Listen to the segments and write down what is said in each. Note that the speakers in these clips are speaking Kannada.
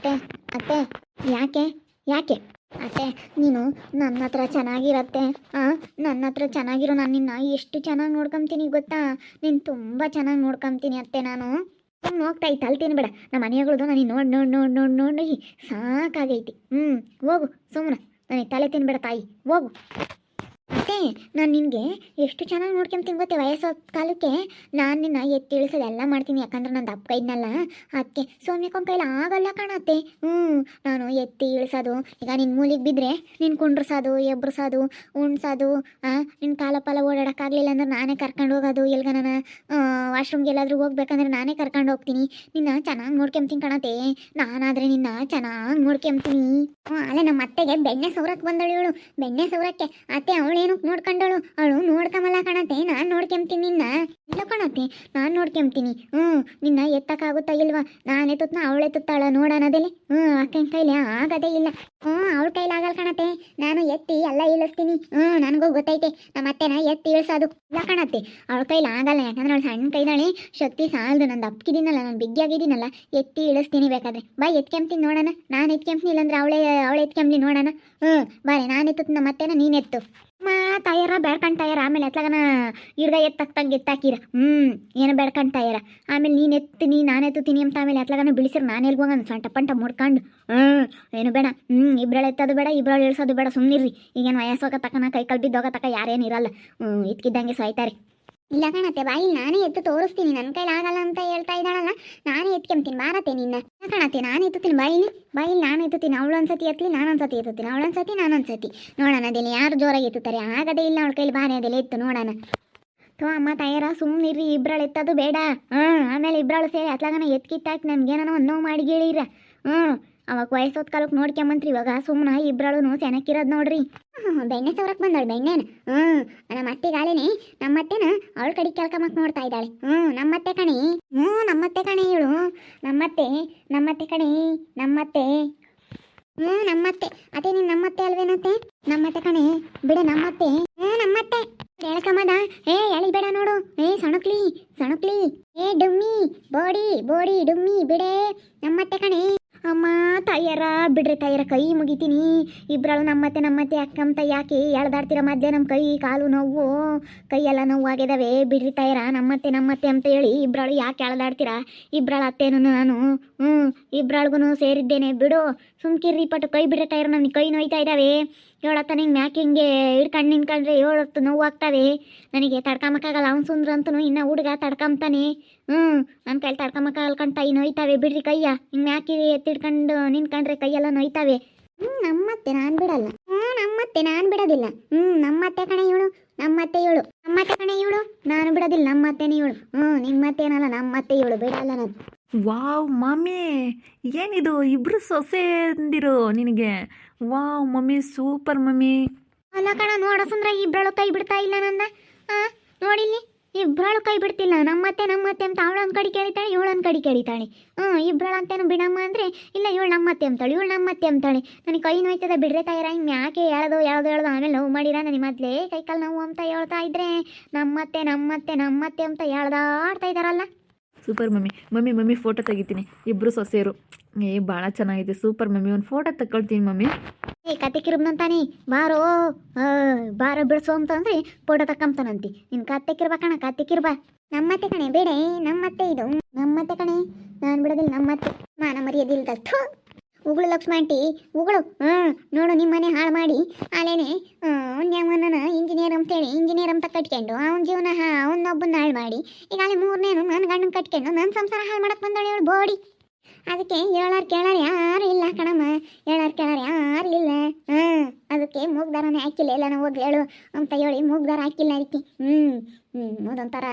ಅತ್ತೆ ಅತ್ತೆ, ಯಾಕೆ ಯಾಕೆ? ಅತ್ತೆ, ನೀನು ನನ್ನ ಹತ್ರ ಚೆನ್ನಾಗಿರತ್ತೆ, ಆ? ನನ್ನ ಹತ್ರ ಚೆನ್ನಾಗಿರೋ ನಾನು ನಿನ್ನ ಎಷ್ಟು ಚೆನ್ನಾಗಿ ನೋಡ್ಕೊಂತೀನಿ ಗೊತ್ತಾ? ನೀನು ತುಂಬ ಚೆನ್ನಾಗಿ ನೋಡ್ಕೊಂತೀನಿ ಅತ್ತೆ ನಾನು. ಸುಮ್ಮನೆ ಹೋಗ್ತಾ ಇತ್ತು ಅಲ್ತೀನಿ ತಿನ್ಬೇಡ. ನಮ್ಮ ಮನೆಗಳದು ನನಗೆ ನೋಡಿ ನೋಡಿ ನೋಡಿ ನೋಡಿ ನೋಡಿ ಸಾಕಾಗೈತಿ. ಹ್ಞೂ ಹೋಗು ಸುಮ್ಮನೆ ನನಗೆ ತಲೆ ತಿನ್ಬೇಡ ತಾಯಿ, ಹೋಗು. ಅತ್ತೆ ನಾನು ನಿನಗೆ ಎಷ್ಟು ಚೆನ್ನಾಗಿ ನೋಡ್ಕೊಂತೀನಿ ಗೊತ್ತೆ ವಯಸ್ಸು ಕಾಲಕ್ಕೆ? ನಾನು ನಿನ್ನ ಎತ್ತಿ ಇಳಿಸೋದು ಎಲ್ಲ ಮಾಡ್ತೀನಿ, ಯಾಕಂದ್ರೆ ನಂದು ಅಪ್ಪ ಇದ್ನಲ್ಲ ಅದಕ್ಕೆ ಸೌಮ್ಯಕೊಂಡ್ ಕೈಲಿ ಆಗಲ್ಲ ಕಾಣತ್ತೆ. ಹ್ಞೂ ನಾನು ಎತ್ತಿ ಇಳಿಸೋದು, ಈಗ ನಿನ್ನ ಮೂಲಿಗೆ ಬಿದ್ದರೆ ನಿನ್ನ ಕುಂಡ್ರಸೋದು ಎಬ್ರಸೋದು ಉಣ್ಸೋದು ನಿನ್ನ ಕಾಲ ಪಾಲ ಓಡಾಡೋಕ್ಕಾಗಲಿಲ್ಲ ಅಂದ್ರೆ ನಾನೇ ಕರ್ಕೊಂಡು ಹೋಗೋದು ಎಲ್ಗ ನಾನು ವಾಶ್ರೂಮ್ಗೆ ಎಲ್ಲಾದರೂ ಹೋಗ್ಬೇಕಂದ್ರೆ ನಾನೇ ಕರ್ಕೊಂಡು ಹೋಗ್ತೀನಿ. ನಿನ್ನ ಚೆನ್ನಾಗಿ ನೋಡ್ಕೊಂತೀನಿ ಕಾಣತ್ತೆ. ನಾನಾದರೆ ನಿನ್ನ ಚೆನ್ನಾಗಿ ನೋಡ್ಕೊಂತೀನಿ. ಅಲ್ಲೇ ನಮ್ಮ ಅತ್ತೆಗೆ ಬೆಣ್ಣೆ ಸೌರಕ್ಕೆ ಬಂದಳು ಇವಳು. ಬೆಣ್ಣೆ ಸೌರಕ್ಕೆ ಅತ್ತೆ ಅವಳೇನು ನೋಡ್ಕೊಂಡಳು. ಅವಳು ನೋಡ್ಕೊಂಬಲ್ಲ ಕಣತೆ, ನಾನು ನೋಡ್ಕೊಂತೀನಿ ನಿನ್ನ. ಇಲ್ಲ ಕಣತೆ, ನಾನು ನೋಡ್ಕೊಂತೀನಿ ಹ್ಞೂ ನಿನ್ನ ಎತ್ತಕ್ಕಾಗುತ್ತಾ ಇಲ್ವಾ? ನಾನ್ ಎತ್ತುತ್ನ ಅವಳು ಎತ್ತುತ್ತಾಳ ನೋಡೋಣದಲ್ಲಿ ಹ್ಮ್ ಅಕ್ಕನ ಕೈಲಿ ಆಗದೇ ಇಲ್ಲ. ಹ್ಮ್, ಅವಳ ಕೈಲಿ ಆಗಲ್ಲ ಕಣತೆ. ನಾನು ಎತ್ತಿ ಎಲ್ಲ ಇಳಿಸ್ತೀನಿ. ಹ್ಮ್, ನನಗೂ ಗೊತ್ತೈತೆ ನಮ್ಮ ಅತ್ತೆನ ಎತ್ತಿ ಇಳಿಸೋದು. ಇಲ್ಲ ಕಣತೆ, ಅವಳ ಕೈಲಿ ಆಗಲ್ಲ. ಯಾಕಂದ್ರೆ ಅವಳು ಸಣ್ಣ ಕೈದಾಳೆ. ಶಕ್ತಿ ಸಾಲದು, ನಂದು ಅಪ್ಕಿದ್ದೀನಲ್ಲ ನಾನು ಬಿಗ್ಗಿಯಾಗಿದ್ದೀನಲ್ಲ ಎತ್ತಿ ಇಳಿಸ್ತೀನಿ ಬೇಕಾದ್ರೆ. ಬಾ ಎತ್ಕೊಂತೀನಿ ನೋಡೋಣ. ನಾನು ಎತ್ಕೊಂತೀನಿ ಇಲ್ಲಂದ್ರೆ ಅವಳೇ, ಅವಳು ಎತ್ಕೊಂಬ್ಲಿ ನೋಡೋಣ. ಹ್ಞೂ ಬಾರೆ, ನಾನು ಎತ್ತುತ್ತ ನಮ್ಮ ಅತ್ತೆನ ಎತ್ತು. ಮಾ ತಾಯರ ಬೆಳ್ಕಂಡ್ ತಯಾರ ಆಮೇಲೆ ಎತ್ಲಾಗನ ಇರ್ದ ಎತ್ತಕ್ತಂಗೆ ಎತ್ತಾಕಿರ. ಹ್ಞೂ ಏನು ಬೆಳ್ಕಂಡ್ ತಯಾರ ಆಮೇಲೆ ನೀನು ಎತ್ತೀನಿ, ನಾನು ಎತ್ತುತ್ತೀನಿ ಅಂತ ಆಮೇಲೆ ಎತ್ಲಾಗನ ಬಿಡಿಸಿರ್ ನಾನು ಎಲ್ಗೆ ಹೋಗೋಣ ಸೊಂಟ ಪಂಟ ಮುಡ್ಕೊಂಡು ಹ್ಞೂ ಏನು ಬೇಡ. ಹ್ಞೂ ಇಬ್ರಳು ಎತ್ತೋದು ಬೇಡ, ಇಬ್ರಳು ಇಳಿಸೋದು ಬೇಡ ಸುಮ್ಮನಿರ್ರಿ ಈಗೇನು ವಯಸ್ಸೋಗ ತಕ್ಕನ ಕೈ ಕಲ್ ಬಿದ್ದೋಗ ತಕ್ಕ ಯಾರೇನು ಇರಲ್ಲ. ಹ್ಞೂ ಇದ್ಕಿದ್ದಂಗೆ ಸಾಯ್ತಾರೆ ಇಲ್ಲ ಕಣತ್ತೆ, ಬಾಯಿ ನಾನೇ ಎತ್ತು ತೋರಿಸ್ತೀನಿ ನನ್ನ ಕೈಲಿ ಆಗಲ್ಲ ಅಂತ ಹೇಳ್ತಾ ಇದ್ದಾಳಲ್ಲ, ನಾನೇ ಎತ್ಕೊಂತೀನಿ ಬಾರತ್ತೆ ನಿನ್ನ. ಕಾಣತ್ತೆ, ನಾನು ಎತ್ತುತ್ತೀನಿ ಬಾಯಿಲಿ ಬಾಯಿಲಿ ನಾನು ಎತ್ತುತ್ತೀನಿ, ಅವಳು ಒಂದ್ಸತಿ ಎತ್ತಲಿ ನಾನು ಒಂದ್ಸತಿ ಎತ್ತುತ್ತೀನಿ, ಅವಳು ಒಂದ್ಸತಿ ನೋಡೋಣ, ಅದೇಲಿ ಯಾರು ಜೋರಾಗಿ ಎತ್ತುತ್ತಾರೆ, ಆಗದೇ ಇಲ್ಲ ಅವಳ ಕೈಲಿ ಬಾರಿ ಅದೆಲ್ಲ ಎತ್ತು, ನೋಡೋಣ. ತೋ ಅಮ್ಮ ತಾಯರ ಸುಮ್ಮನಿರ್ರಿ ಇಬ್ಬರಳು ಎತ್ತದು ಬೇಡ. ಹ್ಞೂ ಆಮೇಲೆ ಇಬ್ಬರಳು ಸೇರಿ ಅತ್ಲಾಗನ ಎತ್ಕಿತ್ತಾಕಿ ನನಗೇನೋ ಒಂದು ನೋವು ಮಾಡಿ ಗೇಳಿರ ಹ್ಞೂ ಅವಾಗ ವಯಸ್ಸೋದ್ ಕಾಲಕ್ಕೆ ನೋಡ್ಕೊಂಬಂತ್ರಿ ಇವಾಗ ಸುಮ್ಮನೆ ಇಬ್ಬರಳು ಸೆನಕ್ಕಿರೋದು ನೋಡ್ರಿ. ಬೆಣ್ಣೆ ಸೌರಕ್ಕೆ ಬಂದಳು ಬೆಣ್ಣೆನ. ಹ್ಞೂ ನಮ್ಮ ಅತ್ತೆಗಾಲೇನೆ ನಮ್ಮತ್ತೆನ ಅವಳ ಕಡೆ ಕೇಳ್ಕೊಂಬಕ್ ನೋಡ್ತಾ ಇದ್ದಾಳೆ. ಹ್ಞೂ ನಮ್ಮತ್ತೆ ಕಣಿ. ಹ್ಞೂ ನಮ್ಮತ್ತೆ ಕಣಿ ಇವಳು. ನಮ್ಮತ್ತೆ ನಮ್ಮತ್ತೆ ಕಣಿ ನಮ್ಮತ್ತೆ ಹ್ಞೂ ನಮ್ಮತ್ತೆ ಅದೇ ನೀನು ನಮ್ಮತ್ತೆ ಅಲ್ವೇನತ್ತೆ ನಮ್ಮತ್ತೆ ಕಣೆ. ಬಿಡೆ ನಮ್ಮತ್ತೆ ಹ್ಞೂ ನಮ್ಮತ್ತೆ ಹೇಳ್ಕಮ್ಮದ ಏ, ಎಳಿಬೇಡ ನೋಡು. ಏ, ಸಣಕ್ಲಿ ಸಣಕ್ಲಿ. ಏ, ಡುಮ್ಮಿ. Body body, ಡುಮ್ಮಿ. ಬಿಡೆ ನಮ್ಮತ್ತೆ ಕಣೆ ಅಮ್ಮ ತಾಯರ ಬಿಡ್ರಿ ತಾಯರ ಕೈ ಮುಗಿತೀನಿ. ಇಬ್ರಾಳು ನಮ್ಮತ್ತೆ ನಮ್ಮತ್ತೆ ಅಕ್ಕಂತ ಯಾಕೆ ಎಳ್ದಾಡ್ತಿರ? ಮಧ್ಯೆ ನಮ್ಮ ಕೈ, ಕಾಲು ನೋವು, ಕೈಯೆಲ್ಲ ನೋವು ಆಗಿದಾವೆ ಬಿಡ್ರಿ ತಾಯರ ನಮ್ಮತ್ತೆ ನಮ್ಮತ್ತೆ ಅಂತ ಹೇಳಿ ಇಬ್ಬರಳು ಯಾಕೆ ಎಳ್ದಾಡ್ತೀರಾ? ಇಬ್ಬರಳು ಅತ್ತೇನು ನಾನು. ಹ್ಞೂ ಇಬ್ಬರಳ್ಗೂ ಸೇರಿದ್ದೇನೆ. ಬಿಡು. ಸುಮ್ಕಿರ್ರಿ ಪಟ್ಟು. ಕೈ ಬಿಡ್ರಿ ತಾಯರ ನನ್ನ ಕೈ ನೋಯ್ತಾ ಇದ್ದಾವೆ ಏಳತ್ತ ನಿಂಗೆ ಮ್ಯಾಕೆ ಹಿಂಗೆ ಹಿಡ್ಕೊಂಡು ನಿಂತ್ಕೊಂಡ್ರೆ ಹೇಳತ್ತು ನೋವು ಆಗ್ತದೆ ನನಗೆ ತಡ್ಕೊಂಬಕ್ಕಾಗಲ್ಲ ಅವ್ನು ಸುಂದ್ರ ಅಂತೂ ಇನ್ನು ಹುಡುಗ ತಡ್ಕೊಂತಾನೆ ಹ್ಞೂ ನನ್ನ ಕೈಲಿ ತಡ್ಕೊಂಬಕ್ಕಾಗಲ್ಲ ಕಣ್ ತಾಯಿ ನೋಯ್ತಾವೆ. ಬಿಡ್ರಿ ಕೈಯ ಹಿಂಗೆ ಮ್ಯಾಕೆ ಎತ್ತಿಡ್ಕೊಂಡು ನಿಂತ್ಕೊಂಡ್ರೆ ಕೈಯೆಲ್ಲ ನೋಯ್ತಾವೆ. ಹ್ಞೂ ನಮ್ಮತ್ತೆ ನಾನು ಬಿಡಲ್ಲ. ಹ್ಞೂ ನಮ್ಮತ್ತೆ ನಾನು ಬಿಡೋದಿಲ್ಲ. ಹ್ಞೂ ನಮ್ಮತ್ತೆ ಕಣೆ ಇವಳು, ನಮ್ಮತ್ತೆ ಇವಳು. ನಮ್ಮತ್ತೆ ಕಣೆ ಇವಳು, ನಾನು ಬಿಡೋದಿಲ್ಲ. ನಮ್ಮತ್ತೆನೇ ಇವಳು. ಹ್ಞೂ ನಿಮ್ಮತ್ತೆ ಏನಲ್ಲ ನಮ್ಮತ್ತೆ ಇವಳು. ಬಿಡಲ್ಲ ನಾನು. Wow, mummy! ಏನಿದು? ಇಬ್ರು ಸೊಸೆ ಅಂದಿರು ನಿನಗೆ. Wow, mummy, super mummy. ಅಲ್ಲ ಕಣ, ನೋಡ ಸುಂದ್ರ, ಇಬ್ರಳು ಕೈ ಬಿಡ್ತಾ ಇಲ್ಲ ನನ್ನ ನೋಡಿಲ್ಲಿ ಇಬ್ರಳು ಕೈ ಬಿಡ್ತಿಲ್ಲ. ನಮ್ಮತ್ತೆ ನಮ್ಮತ್ತೆ ಅಂತ ಅವಳೊಂದು ಕಡೆ ಕೇಳಿತಾಳೆ ಒಂದ್ ಕಡೆ ಕೇಳಿತಾಳೆ. ಹ್ಞೂ ಇಬ್ರಳು ಅಂತೇನು ಬಿಡಮ್ಮ ಅಂದರೆ, ಇಲ್ಲ, ಇವಳು ನಮ್ಮತ್ತೆ ಅಂತಾಳೆ, ಇವಳು ನಮ್ಮತ್ತೆ ಅಂತಾಳೆ. ನನಗೆ ಕೈ ನೋಯ್ತದ, ಬಿಡ್ರೆ ತಾಯಿರ ಹಿಂಗೆ ಯಾಕೆ ಹೇಳೋದು ಯಾವ್ದು ಹೇಳೋದು, ಆಮೇಲೆ ನೋವು ಮಾಡಿರ? ನನಗೆ ಮೊದಲೇ ಕೈ ಕಾಲು ನೋವು ಅಂತ ಹೇಳ್ತಾ ಇದ್ರೆ, ನಮ್ಮತ್ತೆ ನಮ್ಮತ್ತೆ ನಮ್ಮತ್ತೆ ಅಂತ ಹೇಳ್ದಾಡ್ತಾ ಇದ್ದಾರಲ್ಲ. Super mummy. Mummy mummy photo ತೆಗಿತೀನಿ. ಇಬ್ರು ಸೊಸೆಯರು. ಏ ಭಾಳ ಚೆನ್ನಾಗಿದೆ ಸೂಪರ್ ಮಮ್ಮಿ. ಒಂದು ಫೋಟೋ ತಗೊಳ್ತೀನಿ ಮಮ್ಮಿ. ಏ, ಕತೆ ಕಿರುಬ್ನಂತಾನೆ ಬಾರೋ. ಬಾರೋ ಬಿಡ್ಸು ಅಂತಂದ್ರೆ ಫೋಟೋ ತಕ್ಕಂತಾನಂತಿ ನಿನ್ ಕತ್ತೆ ಕಿರ್ಬೇಕಣ ಕತ್ತೆ ಕಿರ್ಬ. ನಮ್ಮತ್ತೆ ಕಣೆ, ಬೇಡ. ನಮ್ಮತ್ತೆ ಇದು. ನಮ್ಮತ್ತೆ ಕಣೆ. ನಾನು ಬಿಡೋದಿಲ್ಲ ನಮ್ಮತ್ತೆ. ಮಾನ ಮರ್ಯಾದಿಲ್ದ ಉಗುಳು ಲಕ್ಷ್ಮಂಟಿ ಉಗುಳು. ಹ್ಞೂ ನೋಡು ನಿಮ್ಮ ಮನೆ ಹಾಳು ಮಾಡಿ. ಅಲ್ಲೇನೆ ಅವನ ಇಂಜಿನಿಯರ್ ಅಂತೇಳಿ ಇಂಜಿನಿಯರ್ ಅಂತ ಕಟ್ಕೊಂಡು, ಅವನ ಜೀವನ ಹಾ ಅವನೊಬ್ಬನ ಹಾಳು ಮಾಡಿ. ಈಗ ಅಲ್ಲಿ ಮೂರನೇನು ನನ್ನ ಗಂಡನ ಕಟ್ಕೊಂಡು ನನ್ನ ಸಂಸಾರ ಹಾಳು ಮಾಡಕ್ಕೆ ಬಂದಳು ಇವಳು ಬೋಡಿ. ಅದಕ್ಕೆ ಹೇಳಾರ್ ಕೇಳಾರ ಯಾರು ಇಲ್ಲ ಕಣಮ್ಮ. ಹೇಳಾರ್ ಕೇಳಾರ ಯಾರು ಇಲ್ಲ. ಹಾಂ ಅದಕ್ಕೆ ಮೂಗ್ದಾರನೇ ಹಾಕಿಲ್ಲ. ಎಲ್ಲ ನಾವು ಹೋಗಿ ಹೇಳು ಅಂತ ಹೇಳಿ ಮೂಗ್ದಾರ ಹಾಕಿಲ್ಲ ಅದಕ್ಕೆ. ಹ್ಞೂ ಹ್ಞೂ ಅದೊಂಥರ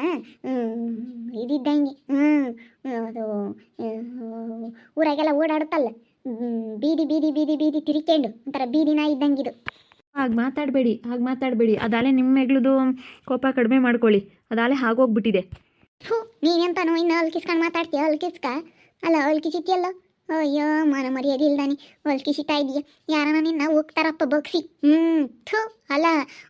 ಹ್ಞೂ ಇದಿದ್ದಂಗೆ. ಹ್ಞೂ ಅದು ಊರಾಗೆಲ್ಲ ಓಡಾಡುತ್ತಲ್ಲ. ಬೀದಿ ಬೀದಿ ಬೀದಿ ಬೀದಿ ತಿರ್ಕೊಂಡು ಒಂಥರ ಬೀದಿನ ಇದ್ದಂಗಿದು ಹಾಗೆ ಮಾತಾಡಬೇಡಿ ಹಾಗೆ ಮಾತಾಡಬೇಡಿ. ಅದಾಲೆ ನಿಮ್ಮ ಮೆಗ್ಳದು ಕೋಪ ಕಡಿಮೆ ಮಾಡ್ಕೊಳ್ಳಿ. ಅದಾಲೆ ಹಾಗೋಗ್ಬಿಟ್ಟಿದೆ ಹ್ಞೂ ನೀನೆಂತಾನು ಇನ್ನು ಅಲ್ಕಿಸ್ಕೊಂಡು ಮಾತಾಡ್ತೀಯ? ಅಲ್ಕಿಸ್ಕ? ಅಲ್ಲ ಅಲ್ಕಿಸಿತಿಯಲ್ಲ ಅಯ್ಯೋ, ಮನ ಮರ್ಯಾದೆ ಇಲ್ದಾನೆ. ಅಲ್ಕಿಸಿತಾ ಇದೆಯಾ ಯಾರನ ನಿನ್ನ ಹೋಗ್ತಾರಪ್ಪ ಬಗ್ಸಿ. ಹ್ಞೂ ಥೂ, ಅಲ್ಲ,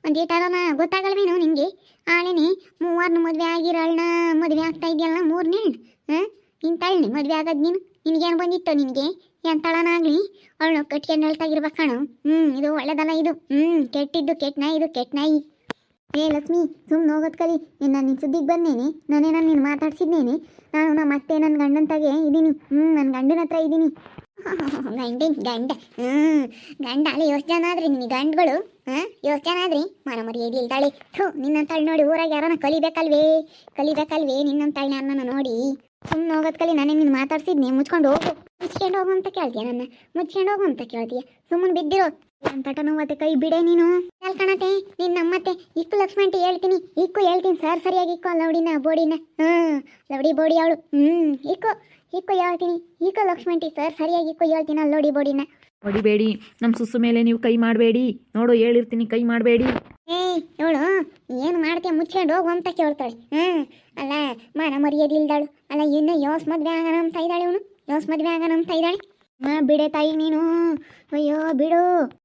ಒಂದು ಏಟಾರನ ಗೊತ್ತಾಗಲ್ವೇನು ನಿಂಗೆ? ಆಳೆನೆ, ಮೂವರ್ನ ಮದುವೆ ಆಗಿರೋಳ್ನ ಮದುವೆ ಆಗ್ತಾ ಇದೆಯಲ್ಲ ಮೂರನೇ? ಹಾಂ? ಇಂತಾಳ್ನಿ, ಮದುವೆ ಆಗೋದು ನೀನು? ನಿನಗೇನು ಬಂದಿತ್ತು ನಿನಗೆ? ಎಂತಳನಾಗ್ಲಿ ಅವಳು ಕಟ್ಕೊಂಡು ಹೇಳ್ತಾಗಿರ್ಬೇಕು ಕಣು. ಹ್ಞೂ ಇದು ಒಳ್ಳೇದಲ್ಲ ಇದು. ಹ್ಞೂ ಕೆಟ್ಟಿದ್ದು ಕೆಟ್ಟ ನಾಯಿ ಇದು ಕೆಟ್ಟ ನಾಯಿ ಏ, ಲಕ್ಷ್ಮಿ ಸುಮ್ಮನೆ ಹೋಗೋದು ಕಲಿ. ನಾನು ನಿನ್ನ ಸುದ್ದಿಗೆ ಬಂದೇನೆ ನಾನೇ ನಾನು ನೀನು ಮಾತಾಡ್ಸಿದ್ದೇನೆ ನಾನು ನಮ್ಮ ಅತ್ತೆ ನನ್ನ ಗಂಡನ ತಗೆ ಇದ್ದೀನಿ. ಹ್ಞೂ ನನ್ನ ಗಂಡನ ಹತ್ರ ಇದ್ದೀನಿ. ಗಂಡಿನ ಗಂಡ ಹ್ಞೂ ಗಂಡ, ಅಲ್ಲಿ ಯೋಚನೆ ಆದ್ರಿ ನಿನ್ನ ಗಂಡುಗಳು? ಹಾಂ ಯೋಚನೆ ಆದ್ರಿ? ಮನ ಮರ್ಯಾದೆ ಇಲ್ದಾಳೆ ಥೂ, ನಿನ್ನಂತಾಳು ನೋಡಿ ಊರಾಗ ಯಾರನ್ನ ಕಲಿಬೇಕಲ್ವೇ? ಕಲಿಬೇಕಲ್ವೇ ನಿನ್ನಂತಾಳೆ ನನ್ನನ್ನು ನೋಡಿ? ಸುಮ್ಮನೆ ಹೋಗೋದು ಕಲಿ, ನಾನೇ ನಿನ್ನ ಮಾತಾಡ್ಸಿದ್ನಿ. ಮುಚ್ಕೊಂಡು ಹೋಗು. ಮುಚ್ಕೊಂಡು ಹೋಗು ಅಂತ ಕೇಳ್ತೀಯ ನನ್ನ? ಮುಚ್ಕೊಂಡು ಹೋಗು ಅಂತ ಕೇಳ್ತೀಯ? ಸುಮ್ಮನೆ ಬಿದ್ದಿರೋ ತಟನು ಮತ್ತೆ ಕೈ ಬಿಡೆ ನೀನು. ಕಣತೆ ನಿನ್ನ ನಮ್ಮತ್ತೆ ಇಕ್ಕು ಲಕ್ಷ್ಮಣಿ ಹೇಳ್ತೀನಿ. ಇಕ್ಕು ಹೇಳ್ತೀನಿ ಸರ್ ಸರಿಯಾಗಿ ಇಕ್ಕು ಲೌಡಿನ ಬೋಡಿನ. ಹ್ಮ್ ಲೌಡಿ ಬೋಡಿ ಅವಳು. ಹ್ಮ್ ಇಕ್ಕು ಇಕ್ಕು ಹೇಳ್ತೀನಿ. ಇಕ್ಕು ಟಿ ಸರ್ ಸರಿಯಾಗಿ ಇಕ್ಕು ಹೇಳ್ತೀನಿ ಲೌಡಿ ಬೋಡಿನ. ಹೊಡಿಬೇಡಿ ನಮ್ಮ ಸುಸ್ಸು ಮೇಲೆ ನೀವು ಕೈ ಮಾಡಬೇಡಿ. ನೋಡು ಹೇಳಿರ್ತೀನಿ ಕೈ ಮಾಡಬೇಡಿ. ಏಯ್ ಇವಳು ಏನು ಮಾಡ್ತೀಯ? ಮುಚ್ಕೊಂಡು ಹೋಗು ಅಂತ ಕೇಳ್ತಾಳೆ. ಹ್ಮ್ ಅಲ್ಲ ಮಾನ ಮರ್ಯಾದೆ ಇಲ್ದಾಳು. ಅಲ್ಲ ಇನ್ನು ಯೋಸ್ ಮದ್ವೆ ಆಗೋಣ ಅಂತ ಇದ್ದಾಳೆ ಇವನು? ಯೋಸ್ ಮದ್ವೆ ಆಗೋಣ ಅಂತ ಇದ್ದಾಳೆ? ಹಾ, ಬಿಡೆ ತಾಯಿ ನೀನು. ಅಯ್ಯೋ, ಬಿಡು.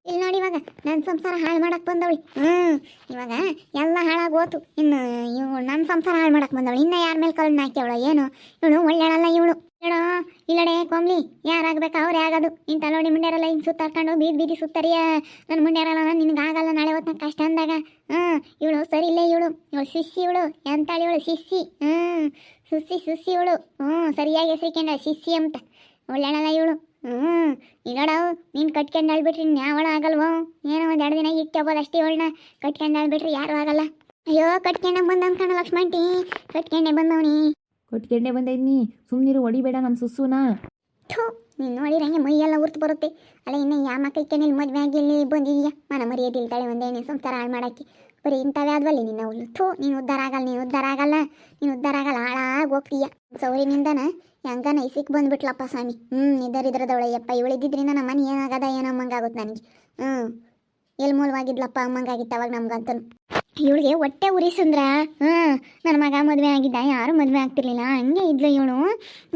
ಇಲ್ಲಿ ನೋಡಿ ಇವಾಗ ನನ್ನ ಸಂಸಾರ ಹಾಳು ಮಾಡಕ್ ಬಂದವಳಿ. ಹ್ಮ್, ಇವಾಗ ಎಲ್ಲ ಹಾಳಾಗಿ ಹೋತು. ಇನ್ನು ಇವಳು ನನ್ನ ಸಂಸಾರ ಹಾಳು ಮಾಡಕ್ ಬಂದವಳು. ಇನ್ನ ಯಾರ ಮೇಲೆ ಕಲ್ನ ಹಾಕ್ಯವಳು? ಏನು? ಇವಳು ಒಳ್ಳೆಳಲ್ಲ ಇವಳು. ಹೇಳೋ? ಇಲ್ಲಡೆ, ಕೋಮ್ಲಿ, ಯಾರಾಗಬೇಕು? ಅವ್ರೇ ಆಗೋದು. ಇಂಥ ನೋಡಿ ಮುಂಡ್ಯಾರಲ್ಲ ಹಿಂಗೆ ಸುತ್ತಾಡ್ಕೊಂಡು ಬೀದಿ ಬೀದಿ ಸುತ್ತರಿಯ. ನನ್ನ ಮುಂಡ್ಯಾರಲ್ಲ ನಿನಗೆ ಆಗಲ್ಲ ನಾಳೆ ಹೊತ್ತ ಕಷ್ಟ ಅಂದಾಗ. ಹ್ಮ್, ಇವಳು ಸರಿ ಇಲ್ಲೇ ಇವಳು. ಇವಳು ಶಿಸ್ಸಿ ಇವಳು. ಎಂತಾಳು ಇವಳು? ಶಿಸ್ಸಿ ಹ್ಮ್. ಸುಸ್ಸಿ ಸುಸಿ ಇವಳು ಹ್ಞೂ ಸರಿಯಾಗಿ ಹೆಸರಿಕೊಂಡ ಶಿಸ್ಸಿ ಅಂತ. ಒಳ್ಳೆಳಲ್ಲ ಇವಳು. ಹ್ಞೂ ಈಗಡವು ನೀನು ಕಟ್ಕೊಂಡು ಅಳ್ಬಿಟ್ರಿ ಯಾವಳ ಆಗಲ್ವೋ? ಏನೋ ಒಂದು ಎರಡು ದಿನ ಇಟ್ಟಬೋದು ಅಷ್ಟೇ ಇವಳನ್ನ ಕಟ್ಕೊಂಡು ಅಳ್ಬಿಟ್ರಿ ಯಾರು ಆಗಲ್ಲ. ಅಯ್ಯೋ ಕಟ್ಕೊಂಡ ಬಂದ ಕಣ ಲಕ್ಷ್ಮಂಟಿ. ಕಟ್ಕೊಂಡೆ ಬಂದವನಿ. ಕಟ್ಕೊಂಡೆ ಬಂದೈದ್ನಿ. ಸುಮ್ಮನಿರು ಹೊಡಿಬೇಡ ನಮ್ಮ ಸುಸ್ಸುನ. ಥೂ. ನೀನು ನೋಡಿದ್ರೆ ಹಂಗೆ ಮೈಯೆಲ್ಲ ಉರ್ತು ಬರುತ್ತೆ. ಅಲ್ಲ, ಇನ್ನು ಯಾವ ಮಕ್ಕಳಿಗೆ ಇಲ್ಲಿ ಮದುವೆ ಆಗಿ ಇಲ್ಲಿ ಬಂದಿದೀಯ? ಮನ ಮರ್ಯಾದಿಲ್ತಾಳೆ ಒಂದೇನೆ ಸಂಸಾರ ಹಾಳು ಮಾಡೋಕ್ಕೆ. ಬರೀ ಇಂಥವೇ ಆದ್ವಲ್ಲಿ ನಿನ್ನ ಹುಲ್ಲು ಥೂ, ನೀನು ಉದ್ಧಾರ ಆಗಲ್ಲ, ನೀನು ಉದ್ಧಾರ ಆಗಲ್ಲ, ನೀನು ಉದ್ಧಾರ ಆಗಲ್ಲ, ಹಾಳಾಗಿ ಹೋಗ್ತೀಯ. ಸೌರಿನಿಂದನ ಹೆಂಗನ ಇಸಿಕ್ ಬಂದ್ಬಿಟ್ಲಪ್ಪ ಸ್ವಾಮಿ. ಹ್ಞೂ ಅಪ್ಪ ಇವಳಿದ್ದಿದ್ರಿಂದ ನಮ್ಮ ಮನೆ ಏನಾಗದ, ಏನೋ ನನಗೆ. ಹ್ಞೂ ಎಲ್ಲಿ ಮೂಲವಾಗಿದ್ಲಪ್ಪ ಅಮ್ಮಂಗಾಗಿತ್ತು, ಅವಾಗ ನಮ್ಗಂತನು. ಇವಳಿಗೆ ಹೊಟ್ಟೆ ಉರಿಸಂದ್ರ ಹ್ಞೂ ನನ್ನ ಮಗ ಮದುವೆ ಆಗಿದ್ದ, ಯಾರು ಮದುವೆ ಆಗ್ತಿರ್ಲಿಲ್ಲ, ಹಂಗೆ ಇದ್ಲು ಇವಳು.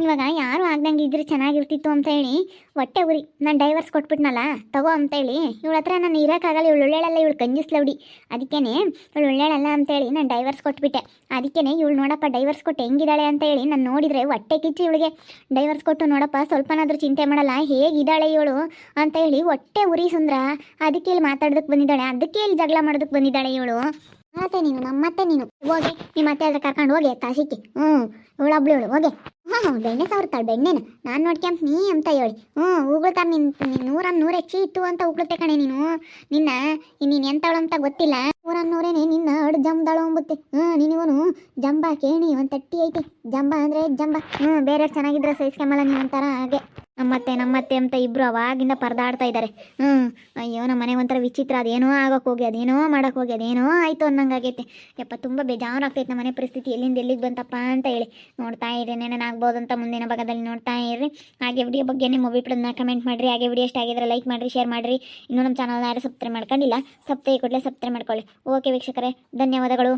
ಇವಾಗ ಯಾರು ಆಗ್ದಂಗೆ ಇದ್ರೆ ಚೆನ್ನಾಗಿರ್ತಿತ್ತು ಅಂತ ಹೇಳಿ, ಹೊಟ್ಟೆ ಉರಿ, ನಾನು ಡೈವರ್ಸ್ ಕೊಟ್ಬಿಟ್ನಲ್ಲ, ತಗೋ ಅಂತ ಹೇಳಿ, ಇವಳ ಹತ್ರ ನಾನು ಇರೋಕ್ಕಾಗಲ್ಲ, ಇವಳು ಒಳ್ಳೆಳಲ್ಲ, ಇವಳು ಕಂಜಿಸ್ಲೌಡಿ ಅದಕ್ಕೇನೆ, ಇವಳು ಒಳ್ಳೆಳಲ್ಲ ಅಂತೇಳಿ ನಾನು ಡೈವರ್ಸ್ ಕೊಟ್ಬಿಟ್ಟೆ. ಅದಕ್ಕೇನೆ ಇವಳು ನೋಡಪ್ಪ ಡೈವರ್ಸ್ ಕೊಟ್ಟು ಹೆಂಗಿದ್ದಾಳೆ ಅಂತ ಹೇಳಿ ನಾನು ನೋಡಿದರೆ ಹೊಟ್ಟೆ ಕಿಚ್ಚು ಇವಳಿಗೆ. ಡೈವರ್ಸ್ ಕೊಟ್ಟು ನೋಡಪ್ಪ, ಸ್ವಲ್ಪನಾದರೂ ಚಿಂತೆ ಮಾಡಲ್ಲ, ಹೇಗಿದ್ದಾಳೆ ಇವಳು ಅಂತ ಹೇಳಿ ಹೊಟ್ಟೆ ಉರಿ ಸುಂದ್ರ ಅದಕ್ಕೆ ಇಲ್ಲಿ ಮಾತಾಡೋದಕ್ಕೆ ಬಂದಿದ್ದಾಳೆ, ಅದಕ್ಕೆ ಇಲ್ಲಿ ಜಗಳ ಮಾಡೋದಕ್ಕೆ ಬಂದಿದ್ದಾಳೆ ಇವಳು. ಮತ್ತೆ ನೀನು ನಮ್ಮತ್ತೆ ನೀನು. ಹೋಗಿ ನಿಮ್ಮ ಅತ್ತೆ ಹತ್ರ ಕರ್ಕೊಂಡು ಹೋಗಿ ತಾಸಿಕ್ಕೆ ಹ್ಞೂ ಇವಳೊಬ್ಳು ಇವಳು ಹೋಗಿ. ಹಾಂ ಹ್ಞೂ ಬೆಣ್ಣೆ ಸಾವಿರ್ತಾಳೆ ಬೆಣ್ಣೆನ. ನಾನು ನೋಡ್ಕ್ಯಂತ ನೀ ಅಂತ ಹೇಳಿ. ಹ್ಞೂ ಉಗುಳ್ತಾರೆ ನಿನ್ ನಿನ್ ನೂರನ್ನ ನೂರು ಹೆಚ್ಚಿ ಇತ್ತು ಅಂತ ಉಗುಳುತ್ತೆ ಕಣೆ ನೀನು. ನಿನ್ನ, ನೀನು ಎಂತವಳು ಅಂತ ಗೊತ್ತಿಲ್ಲ. ನೂರನ್ನ ನೂರೇನೆ ನಿನ್ನ ಅಡು ಜಂಬದಾಳು ಅಂಬುತ್ತೆ. ಹ್ಞೂ ನಿನವನು ಜಂಬ ಕೇಣಿ ಒಂದು ತಟ್ಟಿ ಐತಿ. ಜಂಬ ಅಂದರೆ ಜಂಬ. ಹ್ಞೂ ಬೇರೆ ಚೆನ್ನಾಗಿದ್ರೆ ಸಹಿಸ್ಕೊಂಬಲ್ಲ ನೀನು ಒಂಥರ ಹಾಗೆ. ನಮ್ಮತ್ತೆ ನಮ್ಮತ್ತೆ ಅಂತ ಇಬ್ರು ಅವಾಗಿಂದ ಪರದಾಡ್ತಾ ಇದ್ದಾರೆ. ಹ್ಞೂ ಅಯ್ಯೋ, ನಮ್ಮ ಮನೆಗೆ ಒಂಥರ ವಿಚಿತ್ರ, ಅದೇನೋ ಆಗೋಕೆ ಹೋಗಿ, ಅದೇನೋ ಮಾಡೋಕೆ ಹೋಗಿ, ಅದೇನೋ ಆಯಿತು ಅನ್ನಂಗಾಗೈತೆ. ಯಪ್ಪ, ತುಂಬ ಬೇಜಾರಾಗ್ತೈತೆ ನಮ್ಮ ಮನೆ ಪರಿಸ್ಥಿತಿ. ಎಲ್ಲಿಂದ ಎಲ್ಲಿಗೆ ಬಂತಪ್ಪ ಅಂತ ಹೇಳಿ. ನೋಡ್ತಾ ಇರಿ ಆಗ್ಬೋದು ಅಂತ ಮುಂದಿನ ಭಾಗದಲ್ಲಿ ನೋಡ್ತಾ ಇರ್ರಿ. ಹಾಗೆ ವಿಡಿಯೋ ಬಗ್ಗೆ ನಿಮ್ಮ ಅಭಿಪ್ರಾಯನ ಕಮೆಂಟ್ ಮಾಡಿರಿ. ಹಾಗೆ ವಿಡಿಯೋ ಇಷ್ಟ ಆಗಿದ್ರೆ ಲೈಕ್ ಮಾಡಿರಿ ಶೇರ್ ಮಾಡಿರಿ. ಇನ್ನೂ ನಮ್ಮ ಚಾನಲ್ನ ಯಾರು ಸಬ್ಸ್ಕ್ರೈಬ್ ಮಾಡ್ಕೊಂಡಿಲ್ಲ, ಸಬ್ಸ್ಕ್ರೈಬ್ ಕೂಡಲೇ ಸಬ್ಸ್ಕ್ರೈಬ್ ಮಾಡ್ಕೊಳ್ಳಿ. ಓಕೆ ವೀಕ್ಷಕರೇ, ಧನ್ಯವಾದಗಳು.